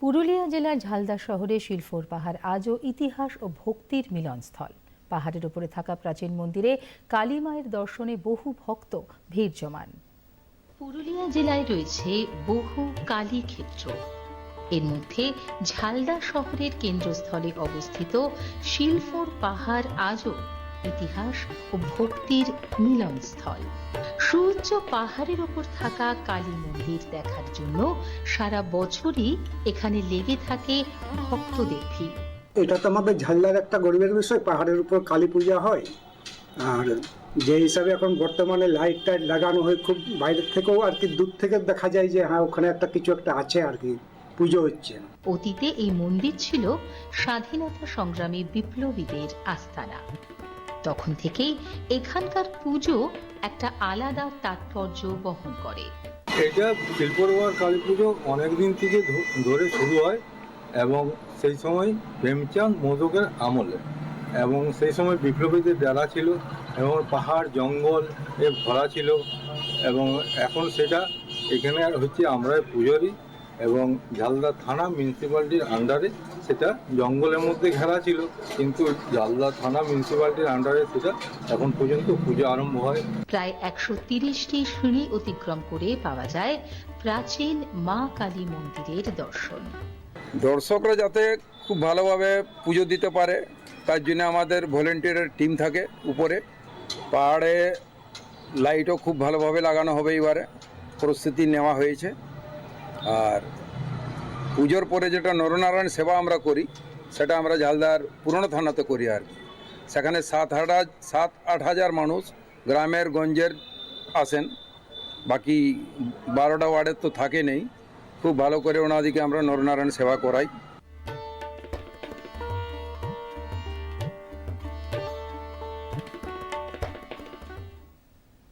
পুরুলিয়া জেলার ঝালদা শহরে শিলফোর পাহাড় আজও ইতিহাস ও ভক্তির মিলনস্থল। পাহাড়ের উপরে থাকা প্রাচীন মন্দিরে কালী মায়ের দর্শনে বহু ভক্ত ভিড় জমান। পুরুলিয়া জেলায় রয়েছে বহু কালী ক্ষেত্র। এর মধ্যে ঝালদা শহরের কেন্দ্রস্থলে অবস্থিত শিলফোর পাহাড় আজও ইতিহাস ও ভক্তির মিলনস্থল। সুউচ্চ পাহাড়ের ওপর থাকা কালী মন্দির দেখার জন্য সারা বছরই এখানে লেগে থাকে ভক্তদের ভিড়। এটা তো আমাদের ঝালদার একটা গরিবের বিষয় পাহাড়ের উপর কালী পূজা হয়। আর যে হিসাবে এখন বর্তমানে লাইট টাইট লাগানো হয় খুব বাইরের থেকেও আর কি দূর থেকে দেখা যায় যে হ্যাঁ ওখানে একটা কিছু একটা আছে আর কি পুজো হচ্ছে। অতীতে এই মন্দির ছিল স্বাধীনতা সংগ্রামী বিপ্লবীদের আস্তানা। তখন থেকেই এখানকার পুজো একটা আলাদা তাৎপর্য বহন করে। এটা শিল্পরবার কালী পুজো অনেক দিন থেকে ধরে শুরু হয় এবং সেই সময় প্রেমচাঁদ মোদকের আমলে এবং সেই সময় বিপ্লবীদের ডেরা ছিল এবং পাহাড়, জঙ্গল এ ভরা ছিল এবং এখন সেটা এখানে হচ্ছে আমরা পুজোরই এবং ঝালদা থানা মিউনিসিপ্যালিটির আন্ডারে সেটা জঙ্গলের মধ্যে ঘেরা ছিল কিন্তু জালদা থানা মিউনিসিপ্যালিটির আন্ডারে সেটা এখন পর্যন্ত পুজো আরম্ভ হয়। প্রায় একশো তিরিশটি সিঁড়ি অতিক্রম করে পাওয়া যায় প্রাচীন মা কালী মন্দিরের দর্শন। দর্শকরা যাতে খুব ভালোভাবে পুজো দিতে পারে তার জন্য আমাদের ভলেন্টিয়ারের টিম থাকে উপরে। পাহাড়ে লাইটও খুব ভালোভাবে লাগানো হবে এবারে প্রস্তুতি নেওয়া হয়েছে। আর পুজোর পরে যেটা নরনারায়ণ সেবা আমরা করি, সেটা আমরা ঝালদার পুরনো থানাতে করি আর কি। সেখানে সাত হাজার, সাত, আট হাজার মানুষ গ্রামের গঞ্জের আসেন। বাকি বারোটা ওয়ার্ডের তো থাকে নেই। খুব ভালো করে ওনাদিকে আমরা নরনারায়ণ সেবা করাই।